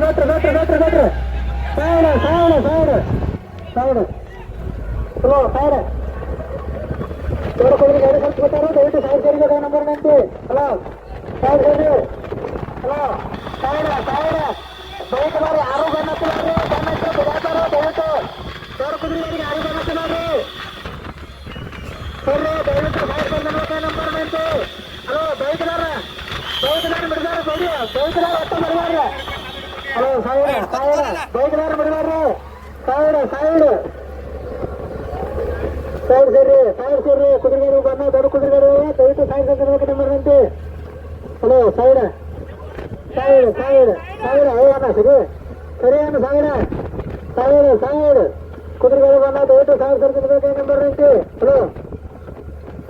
గోత్ర గోత్ర గోత్ర గోత్ర. సావడు సావడు సావడు. సావడు. హలో సావడు. ఎవరు కొద్దిగా ఎవరు కలుసుకుంటారు దయచేసి సాయి జరిగే నంబర్ నుంచి హలో. సాయి గారు హలో. సావడా సావడా. బయట వారి ఆరు గన్నతున్నారు గన్నతో బుధాతారు దయతో ఎవరు కుదిరి గారికి ఆరు గన్నతున్నారు సరే దయతో సాయి జరిగే నంబర్ నుంచి హలో బయట బయట బిడ్డారు బయట బయట అత్త మరివారు ಹಲೋ ಸೈಡ್ ಬೈಕ್ದಾರ ಬಿಡದಾರ ಸೈಡ್ ಸೈಡ್. ಸೈಡ್ ಸೇರಿ ಸೈಡ್ ಸೇರಿ. ಕುದುರೆಗಾಡಿ ಬನ್ನ ದೊಡ್ಡ ಕುದುರೆಗಾಡಿ ದಯವಿಟ್ಟು side side number ನಂತಿ hello side. Side side. Side Ayyanna ಸರಿ. ಸರಿ ಅಣ್ಣ ಸೈಡ್ ಸೈಡ್. ಸೈಡ್ ಕುದುರೆಗಾಡಿ ಬನ್ನ ದಯವಿಟ್ಟು ಹಲೋ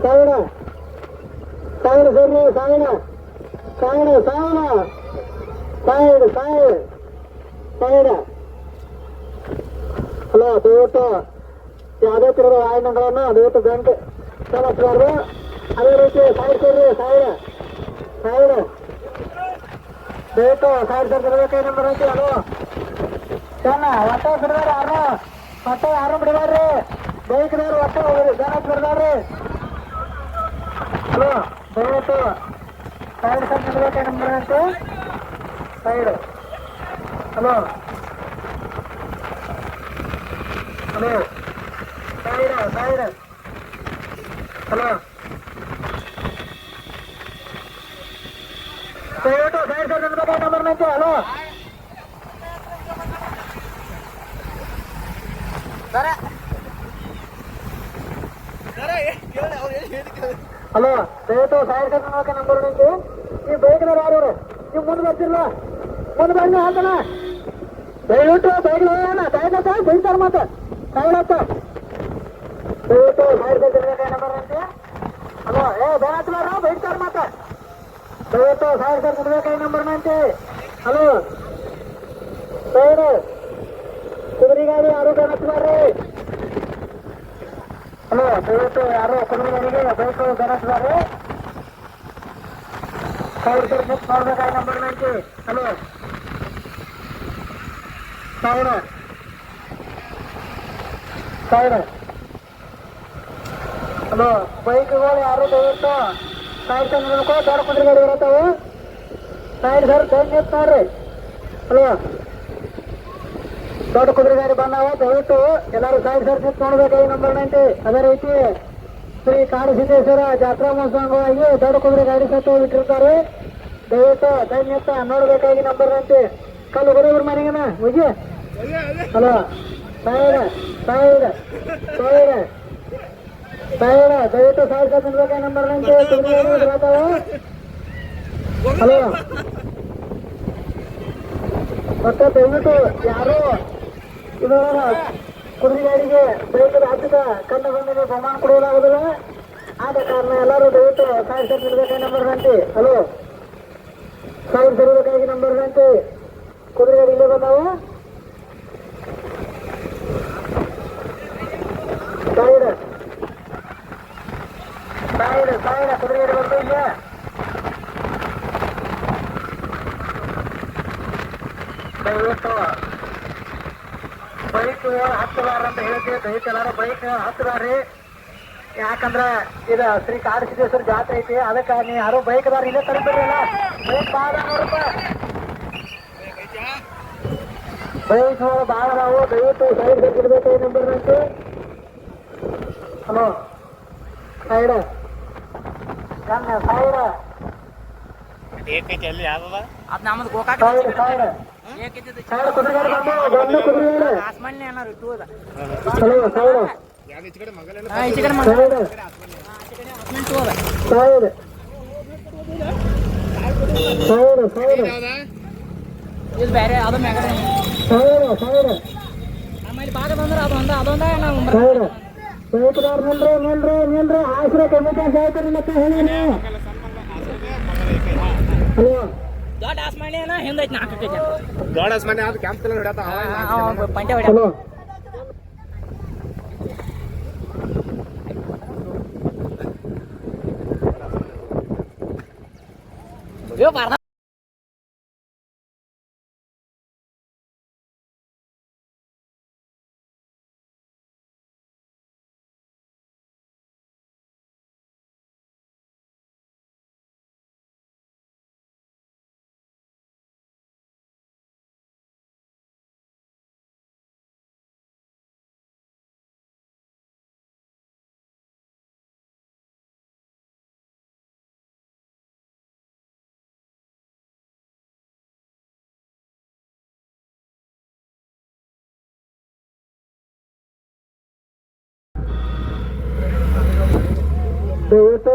ಸೈಡ್. ಸೈಡ್ ಸೇರಿ side. Side side. Side side. Side hello, ದಯವಿಟ್ಟು ಯಾವುದೇ ಥರದ ವಾಹನಗಳನ್ನು ದಯವಿಟ್ಟು ಗಂಟೆ ಚಲಾಯಿಸಬಾರ್ದು ಅದೇ ರೀತಿ ಸೇರಿ ಸೈಡ್ ಸೈಡ್ ದಯವಿಟ್ಟು ಸೈಡ್ ಸೇರ್ತಿರ್ಬೇಕು ನಂಬರ್ ಐತಿ ಅದು ಚೆನ್ನ ಬಿಡದಾರ ಯಾರು? ಒಟ್ಟ ಯಾರು ಬಿಡದಾರ್ರಿ? ಬೈಕ್ದವ್ರು ಒಟ್ಟ ಜನ ಬಿಡದಾರ್ರಿ. ಹಲೋ, ದಯವಿಟ್ಟು ಸೈಡ್ ಸೇರ್ತಿರ್ಬೇಕು ನಂಬರ್ ಸೈಡ್ హలో. హలో. సాయిరా సాయిరా. హలో. కోయటో సాయి సార్ ఎనభై నంబర్ నుంచి హలో. సరే. హలో. రేపు సాయంత్రం నంబర్ నుంచి ఈ బైక్ రారు ఈ ముందు వచ్చిందా ముందు పడిన ఆల్తనా ದಯವಿಟ್ಟು ಸೈಡ್ ಹತ್ತ ಬೈತಾರ ಮಾತ ಸೈಡ್ ಹತ್ತ ದಯವಿಟ್ಟು ಸೈಡ್ ನಂಬರ್ ಅಂತೆ ಹಲೋ ಏ ಬೇಡ ಬೈತಾರ ಮಾತ ದಯವಿಟ್ಟು ಸೈಡ್ ಸೈಡ್ ನಂಬರ್ ನಂತೆ ಹಲೋ ಸೈಡ್ ಕುದುರೆ ಗಾಡಿ ಯಾರು ಗಣಸ್ಬಾರ್ರಿ ಹಲೋ ದಯವಿಟ್ಟು ಯಾರು ಕುದುರೆ ಗಾಡಿಗೆ ಬೈಕ್ ಗಣಸ್ಬಾರ್ರಿ ಸೈಡ್ ಸೈಡ್ ನಿಂತು ನಂಬರ್ ನಂತೆ ಹಲೋ ಸೈಡ್ ಸಾವಿರ ಹಲೋ ಬೈಕ್ಗಳು ಯಾರು ದಯವಿಟ್ಟು ಸೈಡ್ ನಿಲ್ಕೊ ದೊಡ್ಡ ಕುದುರೆ ಗಾಡಿ ಬರತ್ತಾವು. ಸೈಡ್ ಸರ್ ಸೈಡ್ ನಿಂತು ನೋಡ್ರಿ ಹಲೋ ದೊಡ್ಡ ಕುದುರೆ ಗಾಡಿ ಬಂದಾವ, ದಯವಿಟ್ಟು ಎಲ್ಲರೂ ಸೈಡ್ ಸರ್ ನಿಂತು ನೋಡ್ಬೇಕಾಗಿ ನಂಬರ್ ನೈಂಟಿ ಅದೇ ರೀತಿ ಶ್ರೀ ಕಾಡಸಿದ್ದೇಶ್ವರ ಜಾತ್ರಾ ಮಹೋತ್ಸವ ದೊಡ್ಡ ಕುದುರೆ ಗಾಡಿ ಸತ್ತು ಇಟ್ಟಿರ್ತಾರೆ ದಯವಿಟ್ಟು ನಿಂತ ನೋಡ್ಬೇಕಾಗಿ ನಂಬರ್ ನೈಂಟಿ ಕಲ್ಲು ಗುರುವ್ರ ಮನೆಗೇನ ಹೋಗಿ hello side side side side ದಯವಿಟ್ಟು ಸೈಡ್ ಸೈಡ್ ನಂಬರ್ ಹಲೋ. ಮತ್ತೆ ದಯವಿಟ್ಟು ಯಾರು? ಇದು ಕುದುರೆ ಗಾಡಿಗೆ ದಯವಿಟ್ಟು ರಾಜ್ಯದ ಕಣ್ಣು ಬಂದಿಗೆ ಬಹುಮಾನ ಕೊಡುವುದಾಗುದಿಲ್ಲ. ಆದ ಕಾರಣ ಎಲ್ಲರೂ ದಯವಿಟ್ಟು ಸಾವಿರ ಸರ್ ನಂಬರ್ ನಂತೆ ಹಲೋ. ಸಾವಿರ ಇಡಬೇಕಾಗಿ ನಂಬರ್ ನಂತೆ ಕುದುರೆ ಗಾಡಿ ಇಲ್ಲೇ ಬಂದಾವ? ಸೈಡ್ ಸೈಡ್ ಸೈಡ್ ಕುದುರೆ ಗಾಡಿ ಬರ್ತಾ ಇದೆಯಾ ದಯವಿಟ್ಟು ಬೈಕ್ ಹತ್ತಬಾರ ಅಂತ ಹೇಳ್ತೀವಿ ದಯವಿಟ್ಟು ಎಲ್ಲಾರು ಬೈಕ್ ಹತ್ತಬಾರ್ರಿ ಯಾಕಂದ್ರ ಇದು ಶ್ರೀ ಕಾಡಸಿದ್ದೇಶ್ವರ ಜಾತ್ರೆ ಐತಿ ಅದಕ್ಕೆ ನೀವು ಯಾರು ಬೈಕ್ದಾರ ಇಲ್ಲೇ ತರಿಬಿಡ್ರಲ್ಲ ಬೈಕ್ ಭಾಳ ನೂರು ರೂಪಾಯಿ ಬೈಕ್ ಭಾಳ ಅದಾವು ದಯವಿಟ್ಟು ಸೈಡ್ ಇಡಬೇಕು ನಂಬರ್ ನಂತು ಹಲೋ ಸೈಡ್. ಸೈಡ್. ಏಕೈತಿ ಅಲ್ಲಿ ಯಾವ್ದದ? ಅದ್ ನಮ್ಮದು ಗೋಕಾಕ್ ಸೈಡ್ ಸೈಡ್. ಏಕೈತಿ ಸೈಡ್ ಬಂದು ಏನಾರು ಹಲೋ ಸೈಡ್. ಕಡೆ ಮಂಗಲ ಹಾ ಕಡೆ ಸೈಡ್. ಸೈಡ್. Side side. ಇದು ಬೇರೆ ಅದು ಮ್ಯಾಗಡೆ ಸೈಡ್ ಸೈಡ್. ಆಮೇಲೆ ಭಾಗ ಬಂದ್ರೆ ಅದು ಒಂದ ಅದೊಂದ ನಾವು ಸೈಡ್ ಬೈಕ್ದಾರ್ ನಿಲ್ರಿ ನಿಲ್ರಿ ನಿಲ್ರಿ ಆಶ್ರಯ ಕಮಿಟಿ ಸಾಯ್ತಾರೆ ಮತ್ತೆ ಹೇಳಿ ಹಲೋ ದೊಡ್ಡ ಆಸ್ಮಾನ್ಲಿ ಏನ ಹಿಂದೈತಿ ನಾಲ್ಕು ಕೈತಿ ದೊಡ್ಡ ಮನೆ ಅದು ಕ್ಯಾಂಪ್ ತಲೆ ಹೊಡ್ಯಾತ ಪಂಟೆ ಹೊಡ್ಯ ಹಲೋ ಇವ್ ದಯವಿಟ್ಟು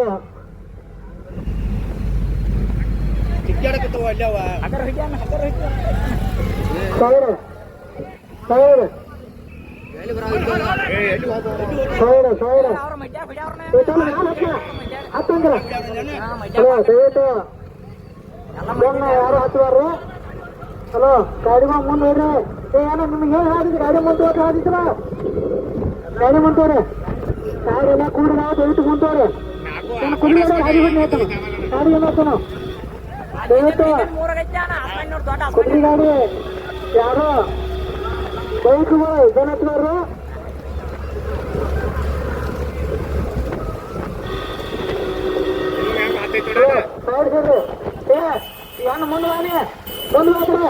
ಸಾವಿರ ಸಾವಿರ ಸಾವಿರ ಸಾವಿರ ಹತ್ತಂಗಿಲ್ಲ. ಹಲೋ, ದಯವಿಟ್ಟು ಯಾರು ಹತ್ತುವಾರು ಹಲೋ, ಗಾಡಿ ಮುಂದೆ ಹೋಗ್ರಿ. ಏನೋ ನಿಮ್ಗೆ ಹೇಳಿ ಗಾಡಿ ಮುಂದೆ ಹೋಗಿ ಹಾಕಿದ್ರ ಗಾಡಿ ಮುಂದೆ ಕಾರೇನು ಕೂರು ನಾವು ದೇವಿತು ಬಂದೋರು ಜನ ಕೂರು ಅಲ್ಲಿ ಬಿಡ್ನೆ ಅಂತಾರು ಕಾರೇನು ನಾನು ದೇವಿತು ಮೂರಗೈತನ ಅಪ್ಪನ ದೊಡ್ಡ ಅಪ್ಪನ ಕರಿಯ ಬೈಕ ಮೇಲೆ? ಜನತ್ಕರಣ ನಾನು ಯಾ ಪಾತೆ ತೋಡಾ ಯಾ ಯನ್ನ ಮನುವಾನಿ ಮನುವಾತ್ರೆ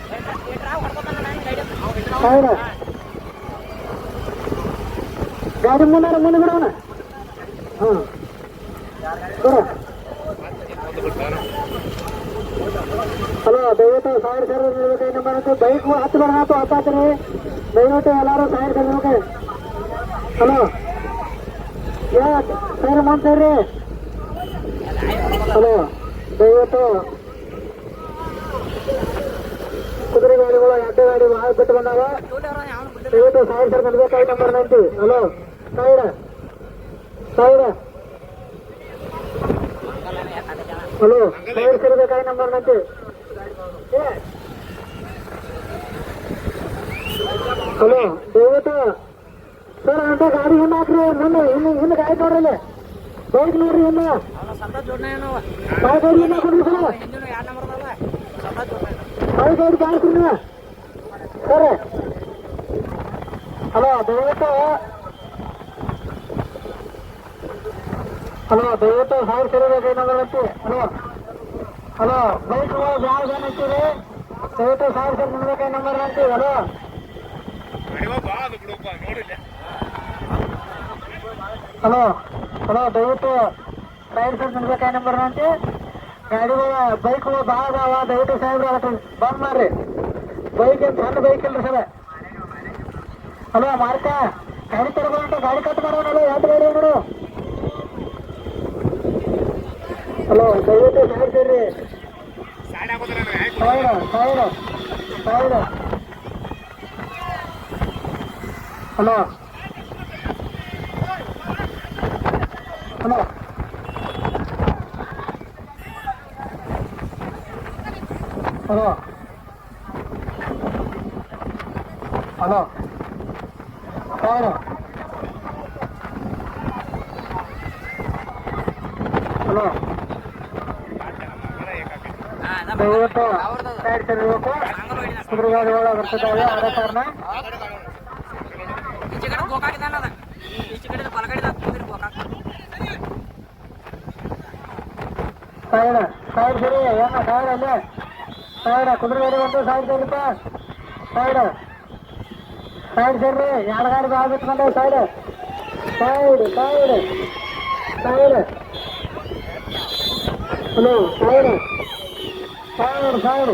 ಹೌದು. ಗಾಡಿ ಮುನ್ನಾರ ಮುಂದೆ ಬಿಡೋಣ ಗುರು ಹಲೋ ದಯವಿಟ್ಟು ಸಾವಿರ ಸಾವಿರ ನಿಲ್ಬೇಕು ಬರುತ್ತೆ ಬೈಕ್ ಹತ್ತು ಬರ ಹಾಕು ಹತ್ತಾತ್ರಿ ದಯವಿಟ್ಟು ಎಲ್ಲರೂ ಸಾವಿರ ಸಾವಿರ ಹಲೋ ಯಾ, ಸರ್ ಮಾಡ್ತೀರಿ ಹಲೋ ದಯವಿಟ್ಟು ಗಾಡಿ ಭಾಳ ಬಿಟ್ಟು ಬಂದಾಗ ಸರ್ ಕೈ number ninety hello side side hello side sir ಕೈ ನಂಬರ್ ನೈಂಟಿ ಹಲೋ ದೇವತ ಸರ್ ಅಂತ ಗಾಡಿ ಹಿಂದೆ ಹಾಕ್ರಿ. ಮುಂದೆ ಇನ್ನು ಹಿಂದೆ ಗಾಡಿ ನೋಡ್ರಿ ಬೈಕ್ ನೋಡ್ರಿ ಇನ್ನು ಬಾಯ್ ಗಾಡಿ ಹಿಂದೆ ಕೊಡ್ರಿ ಸರ್. ಬಾಯ್ ಗಾಡಿ ಗಾಡಿ ಕೊಡ್ರಿ ಸರ್. ಹಲೋ ದಯವಿಟ್ಟು. ಹಲೋ ದಯವಿಟ್ಟು ಸಾವಿರ ಸರಿ ಬೇಕಾಗಿ ನಂಬರ್ ಹಚ್ಚಿ ಹಲೋ. ಹಲೋ ಬೈಕ್ ಯಾವ ಜನ ಹಚ್ಚಿರಿ ದಯವಿಟ್ಟು ಸಾವಿರ ಸರಿ ನಿಲ್ಬೇಕಾಗಿ ನಂಬರ್ ಹಚ್ಚಿ ಹಲೋ. ಹಲೋ ಹಲೋ ದಯವಿಟ್ಟು ಸಾವಿರ ಸರ್ ನಿಲ್ಬೇಕಾಗಿ ನಂಬರ್ ಹಚ್ಚಿ ಬೈಕ್ ಬೈಕ್ಗಳು ಭಾಳ ಅದಾವ ದಯವಿಟ್ಟು ಸಾಹೇಬ್ರ ಬಂದ್ ಮಾಡ್ರಿ. ಬೈಕ್ ಏನು ಸಣ್ಣ ಬೈಕ್ ಇಲ್ರಿ ಸರ್ ಹಲೋ ಮಾರ್ಕ ಗಾಡಿ ತರಬೇಕು ಗಾಡಿ ಕಟ್ ಮಾಡೋಣ ಯಾವ್ದು ಗಾಡಿ ನೋಡು ಹಲೋ ದಯವಿಟ್ಟು ಸಾವಿರ ಸೇರಿ ಸಾಡಿ ಹಾಕೋದ್ರ ಯಾಕೆ ಸಾವಿರ ಸಾವಿರ ಸಾವಿರ ಹಲೋ ಹಲೋ ಹಲೋ ಹಲೋ ದಯವಿಟ್ಟು ಸೈಡ್ ತೆರಬೇಕು ಕುದುರೆಗಾಡಿಗಳು ಬರ್ತಿದ್ದಾವೆ ಆದ ಕಾರಣ ಸೈಡ್ ಸೈಡ್ ಸರಿ ಏನ ಸೈಡ್ ಅಲ್ಲೇ ಸೈಡ್ ಕುದುರೆಗಾಡಿ ಬಂತು ಸೈಡ್ ತೆರಿಪ ಸೈಡ್ ಸೈಡ್ ಸರಿ ಎರಡ್ಗಾಡಿ ಬಾವು ಬಿಟ್ಕೊಂಡೆ side side side side hello side సాగడు సాగడు.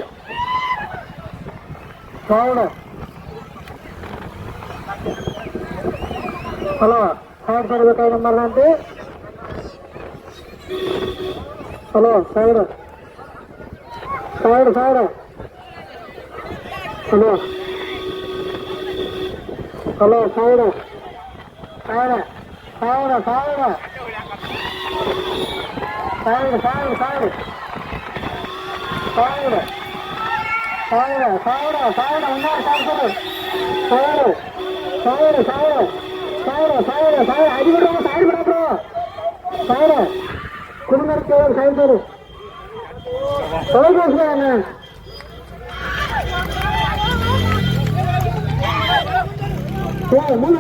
సాగడు. హలో సార్ సర్వీస్ నెంబర్ అంటే హలో సాగడు. సాగడు సాగడు. హలో. హలో సాగడు. సాగడు సాగడు సాగడు. సాగడు సాగడు సాగడు. சாவுடு சாவுடு சாவுடு சாவுடு வந்தா சாப்பிடு சாவுடு சாவுடு சாவுடு சாவுடு சாவுடு சாவுடு அடிபடுறோம் சாடி விடாப்புறோம் சாவுடு குடும்பத்தோடு சாய்ந்தோடு சாவுடு என்ன? மூணு மூணு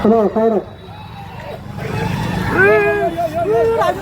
ஹலோ சாவுடு Yeah,